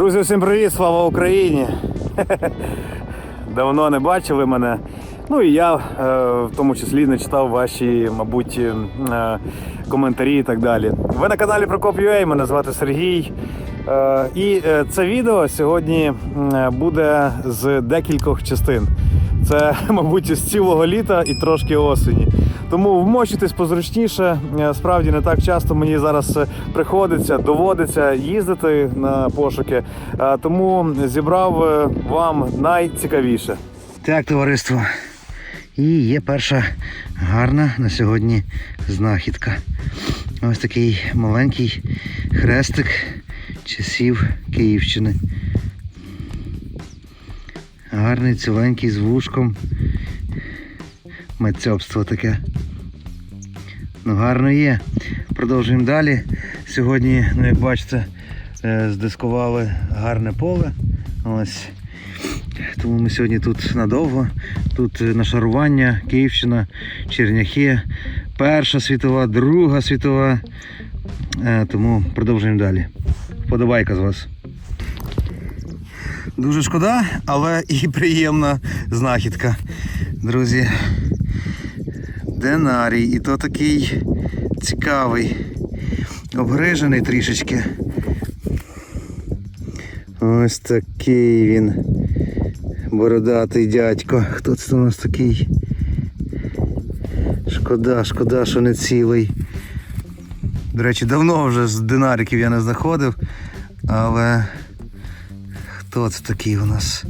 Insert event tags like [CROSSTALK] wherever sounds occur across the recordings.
Друзі, всім привіт, слава Україні! [LAUGHS] Давно не бачили мене. Ну і я е, в тому числі не читав ваші, мабуть, е, коментарі і так далі. Ви на каналі Прокоп.ua, мене звати Сергій. Е, і це відео сьогодні буде з декількох частин. Це, [LAUGHS] мабуть, з цілого літа і трошки осені. Тому вмочитись позручніше. Е, Справді не так часто мені зараз е, приходиться, доводиться їздити на пошуки. Е, Тому зібрав вам найцікавіше. Так, товариство. І є перша гарна на сьогодні знахідка. Ось такий маленький хрестик часів Київщини. Гарний, ціленький з вушком. Мецьобство таке. Ну, гарно є. Продовжуємо далі. Сьогодні, ну як бачите, е, здискували гарне поле. Ось. Тому ми сьогодні тут надовго. Тут е, нашарування, Київщина, Черняхи, Перша світова, Друга світова. Е, Тому продовжуємо далі. Вподобайка з вас. Дуже шкода, але і приємна знахідка. Друзі, динарій. І то такий цікавий, обгрижений трішечки. Ось такий він. Бородатий дядько. Хто це у нас такий? Шкода, шкода, що не цілий. До речі, давно вже з динариків я не знаходив. Але хто це такий у нас?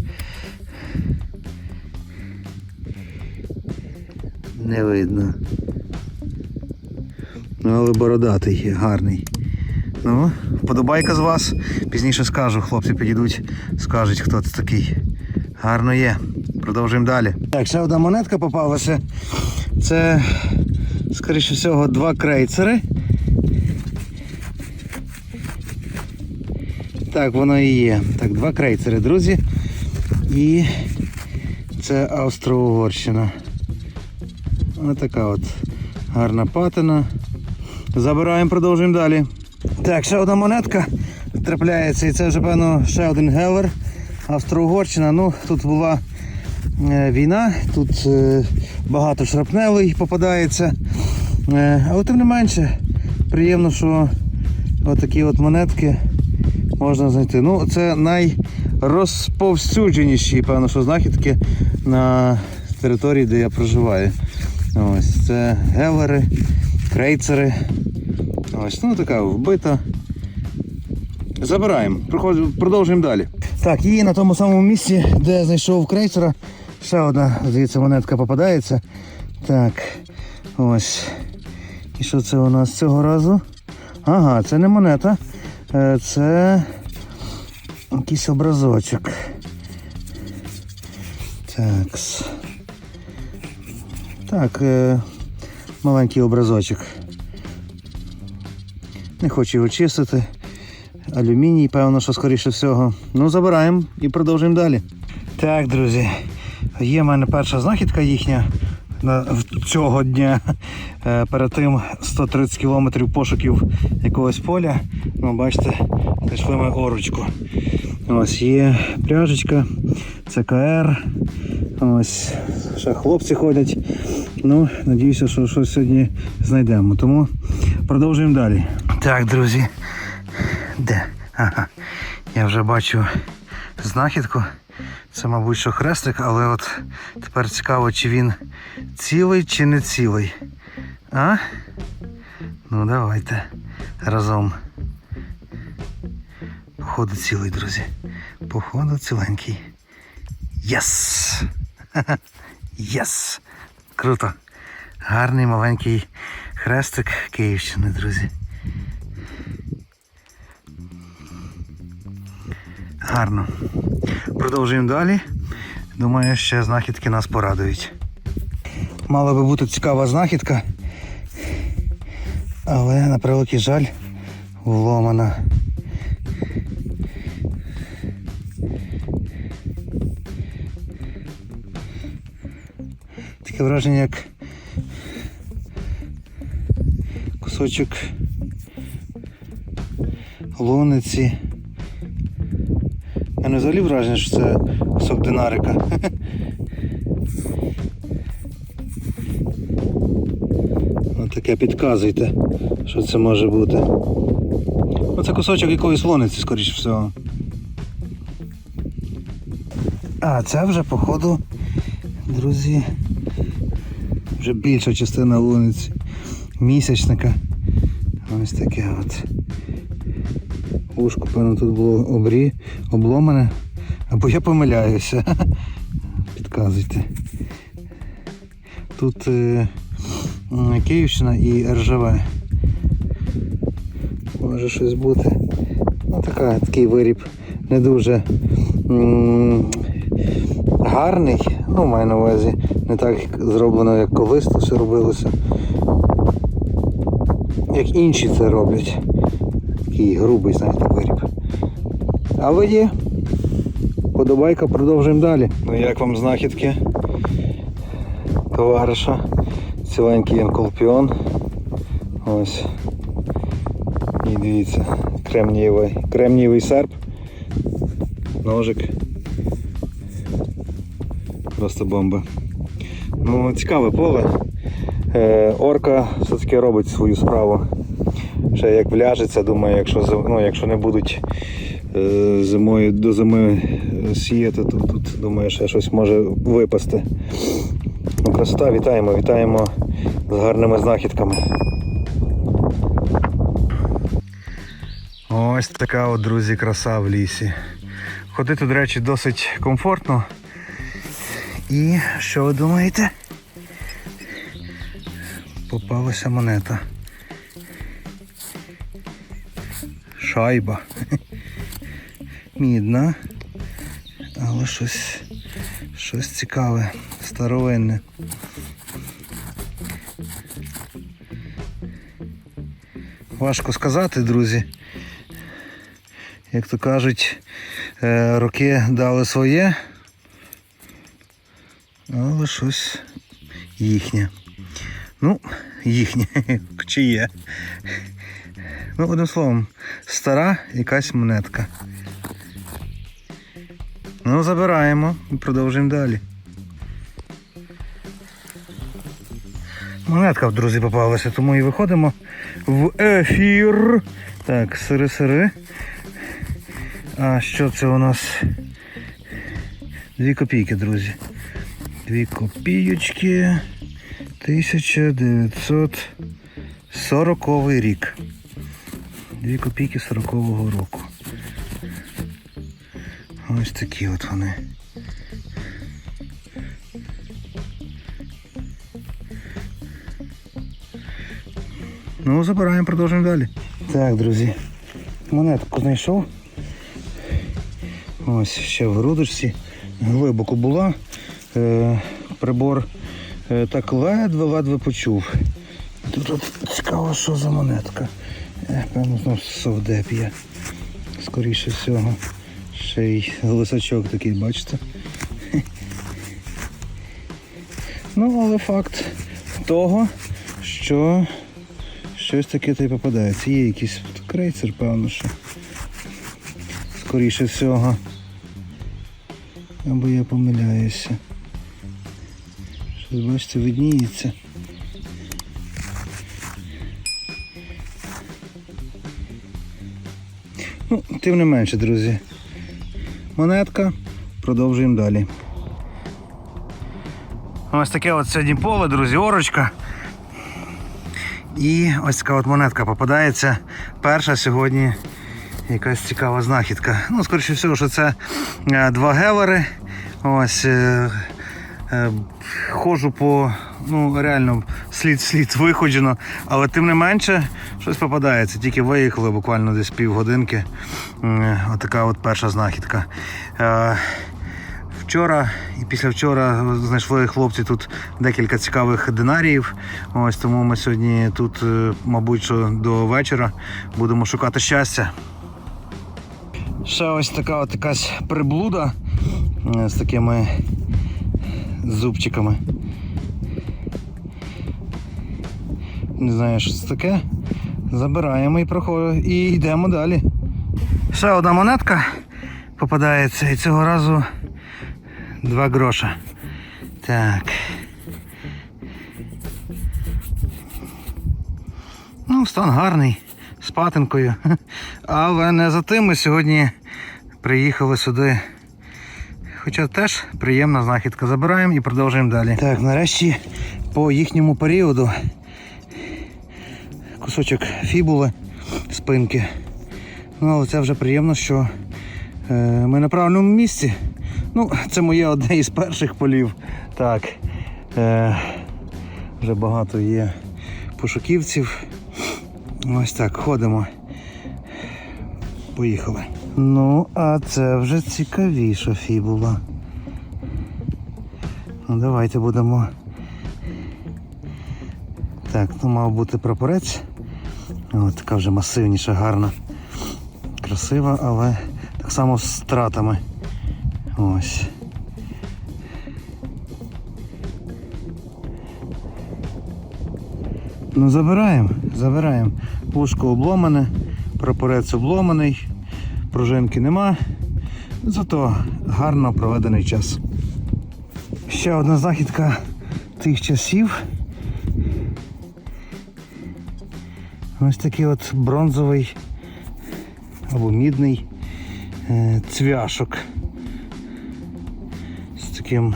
Не видно. Ну, але бородатий, гарний. Ну, вподобайка з вас. Пізніше скажу, хлопці підійдуть, скажуть, хто це такий. Гарно є. Продовжуємо далі. Так, ще одна монетка попалася. Це, скоріше всього, два крейцери. Так, воно і є. Так, два крейцери, друзі. І це Австро-Угорщина. Ось така от гарна патина. Забираємо, продовжуємо далі. Так, ще одна монетка трапляється, і це вже, певно, ще один гелер. Австро-Угорщина. Ну, тут була е, війна, тут е, багато шрапнелей попадається. Е, але тим не менше, приємно, що отакі от монетки можна знайти. Ну, це найрозповсюдженіші, певно, що знахідки на території, де я проживаю. Ось це гелери, крейцери. Ось, ну така вбита. Забираємо, продовжуємо далі. Так, і на тому самому місці, де знайшов крейсера, ще одна, здається, монетка попадається. Так, ось. І що це у нас цього разу? Ага, це не монета. Е, Це якийсь образочок. Такс. Так, е, маленький образочок. Не хочу його чистити. Алюміній, певно, що скоріше всього. Ну, забираємо і продовжуємо далі. Так, друзі, є в мене перша знахідка їхня цього дня. Е, перед тим 130 кілометрів пошуків якогось поля. Ну, бачите, знайшли ми орочку. Ось є пляжечка, ЦКР. Ось ще хлопці ходять. Ну, надіюся, що щось сьогодні знайдемо. Тому продовжуємо далі. Так, друзі. Де? Ага. Я вже бачу знахідку. Це, мабуть, що хрестик, але от тепер цікаво, чи він цілий, чи не цілий. А? Ну давайте разом. Походу цілий, друзі. Походу ціленький. Єс! [LAUGHS] Єс! Круто! Гарний маленький хрестик Київщини, друзі. Гарно. Продовжуємо далі. Думаю, ще знахідки нас порадують. Мала би бути цікава знахідка. Але на превеликий жаль вломана. Таке враження, як кусочок луниці мене взагалі враження, що це кусок динарика. Ось [LAUGHS] таке підказуйте, що це може бути. Ну, це кусочок якоїсь лониці, скоріше всього. А, це вже, походу, друзі, вже більша частина луниці. Місячника. Ось таке от. Ушко, певно, тут було обрі, обломане. Або я помиляюся. [LAUGHS] Підказуйте. Тут е, Київщина і РЖВ. Може щось бути. Ну, така, такий виріб не дуже м, гарний. Ну, маю на увазі. Не так зроблено, як колись то все робилося. Як інші це роблять. Такий грубий, знаєте, виріб. Але є. Подобайка, продовжуємо далі. Ну як вам знахідки? Товариша. Ціленький енколпіон. Ось. І дивіться, кремнієвий, кремнієвий серп. Ножик. Просто бомба. Ну, цікаве поле. Е, орка все-таки робить свою справу. Ще як вляжеться, думаю, якщо, ну, якщо не будуть е, зимою до зими е, сіяти, то тут думаю, ще щось може випасти. Ну, красота, вітаємо, вітаємо з гарними знахідками. Ось така от, друзі, краса в лісі. Ходити, до речі, досить комфортно. І що ви думаєте? Попалася монета. Шайба. Мідна. Але щось, щось цікаве, старовинне. Важко сказати, друзі. Як то кажуть, е, роки дали своє, але щось їхнє. Ну, їхнє, [LAUGHS] чи є. Ну, одним словом, стара якась монетка. Ну, забираємо і продовжуємо далі. Монетка, друзі, попалася, тому і виходимо в ефір. Так, сири-сири. А що це у нас? Дві копійки, друзі. Дві копійочки. 1940 рік. Дві копійки 40-го року. Ось такі от вони. Ну, забираємо, продовжуємо далі. Так, друзі. Монетку знайшов. Ось ще в грудочці. Глибоко була. Е, прибор е, так ледве-ледве почув. Тут цікаво, що за монетка. Е, певно, знов совдеп є. Скоріше всього. Ще й лисачок такий, бачите? [LAUGHS] Ну, але факт того, що щось таке та й попадається. Є якийсь крейцер, певно, що. Скоріше всього. Або я помиляюся. Бачите, видніється. Ну, тим не менше, друзі. Монетка. Продовжуємо далі. Ось таке от сьогодні поле, друзі, орочка. І ось така от монетка попадається. Перша сьогодні якась цікава знахідка. Ну, скоріше всього, що це е, два гевери. Ось е, ходжу по, ну реально слід-слід виходжено, але тим не менше щось попадається. Тільки виїхали буквально десь півгодинки. Отака от перша знахідка. Е, Вчора і післявчора знайшли хлопці тут декілька цікавих динаріїв. Ось тому ми сьогодні тут, е, мабуть, що до вечора будемо шукати щастя. Ще ось така от якась приблуда е, з такими зубчиками. Не знаю, що це таке. Забираємо і проходимо і йдемо далі. Ще одна монетка попадається. І цього разу два гроша. Так. Ну, стан гарний, з патинкою. [LAUGHS] Але не за тим ми сьогодні приїхали сюди. Хоча теж приємна знахідка. Забираємо і продовжуємо далі. Так, нарешті по їхньому періоду кусочок фібули спинки. Ну, але це вже приємно, що е, ми на правильному місці. Ну, це моє одне із перших полів. Так. Е, вже багато є пошуківців. Ось так, ходимо. Поїхали. Ну, а це вже цікавіша фібула. Ну, давайте будемо. Так, ну мав бути прапорець. Ось така вже масивніша, гарна. Красива, але так само з стратами. Ось. Ну, забираємо, забираємо. Вушко обломане, прапорець обломаний, пружинки нема. Зато гарно проведений час. Ще одна знахідка тих часів. Ось такий от бронзовий або мідний е, цвяшок з таким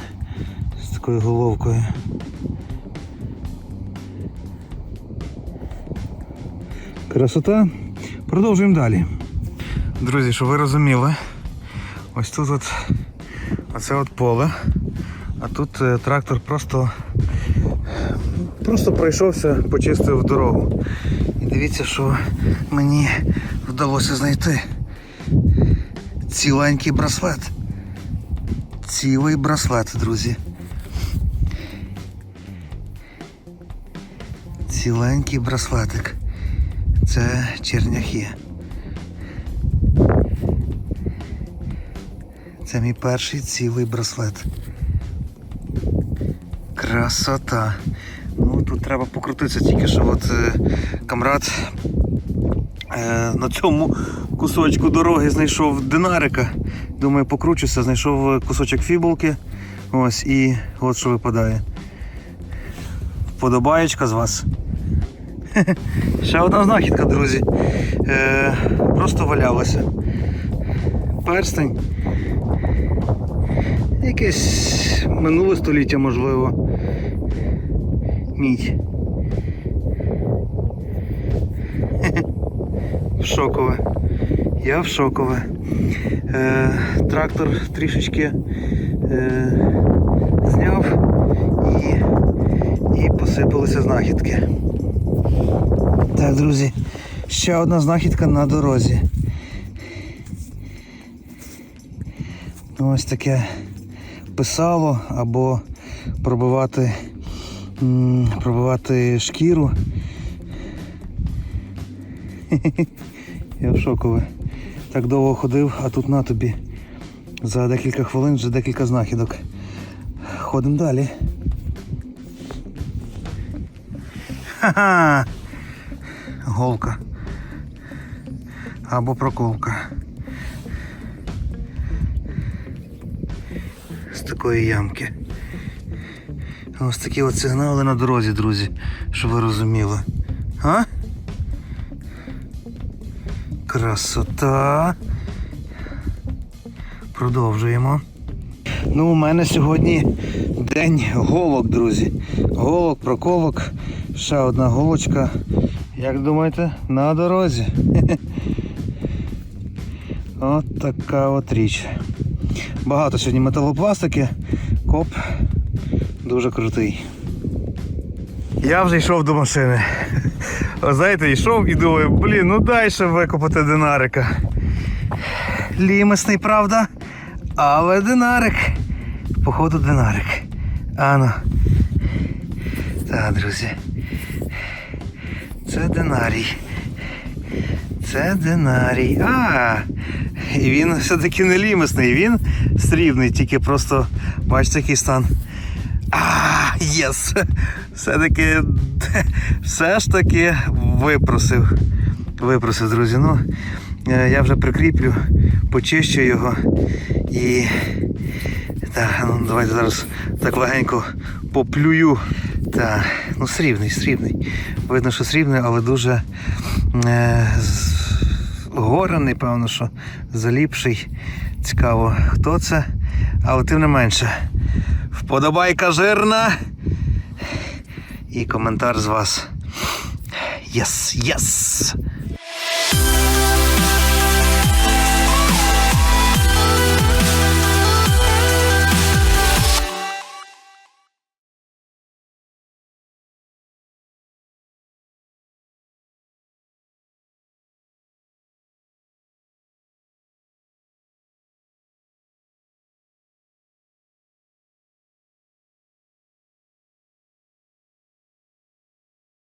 з такою головкою. Красота. Продовжуємо далі. Друзі, щоб ви розуміли, ось тут от оце от поле, а тут е, трактор просто просто пройшовся, почистив дорогу. І дивіться, що мені вдалося знайти. Ціленький браслет. Цілий браслет, друзі. Ціленький браслетик. Це черняхи. Це мій перший цілий браслет. Красота. Ну тут треба покрутитися тільки що от е, камрад е, на цьому кусочку дороги знайшов динарика. Думаю, покручуся, знайшов кусочок фібулки. Ось і от що випадає. Вподобаєчка з вас. [LAUGHS] Ще одна знахідка, друзі. Е, просто валялася. Перстень. Якесь минуле століття, можливо. Мідь. [LAUGHS] Шокове. Я в шокове. Е, трактор трішечки е, зняв і, і посипалися знахідки. Так, друзі, ще одна знахідка на дорозі. Ось таке писало або пробивати, пробивати шкіру. [LAUGHS] Я в шокове. Так довго ходив, а тут на тобі. За декілька хвилин вже декілька знахідок. Ходимо далі. Ха-ха! голка або проколка. Такої ямки. Ось такі от сигнали на дорозі, друзі, щоб ви розуміли. А? Красота. Продовжуємо. Ну, у мене сьогодні день голок, друзі. Голок, проколок. Ще одна голочка. Як думаєте, на дорозі. [LAUGHS] От така от річ. Багато сьогодні металопластики. Коп дуже крутий. Я вже йшов до машини. Знаєте, йшов і думаю, блін, ну дай викопати динарика. Лімесний, правда? Але динарик. Походу динарик. Ано. Так, друзі. Це динарій. Це динарій. А, і він все-таки не лімесний, він срібний, тільки просто бачите, який стан. А, єс! Все-таки все ж таки випросив. Випросив, друзі. Ну, Е, Я вже прикріплю, почищу його і. Так, ну давайте зараз так легенько поплюю. Так, ну срібний, срібний. Видно, що срібний, але дуже е, з- горений, певно, що заліпший. Цікаво, хто це, але тим не менше. Вподобайка жирна. І коментар з вас. Єс, єс!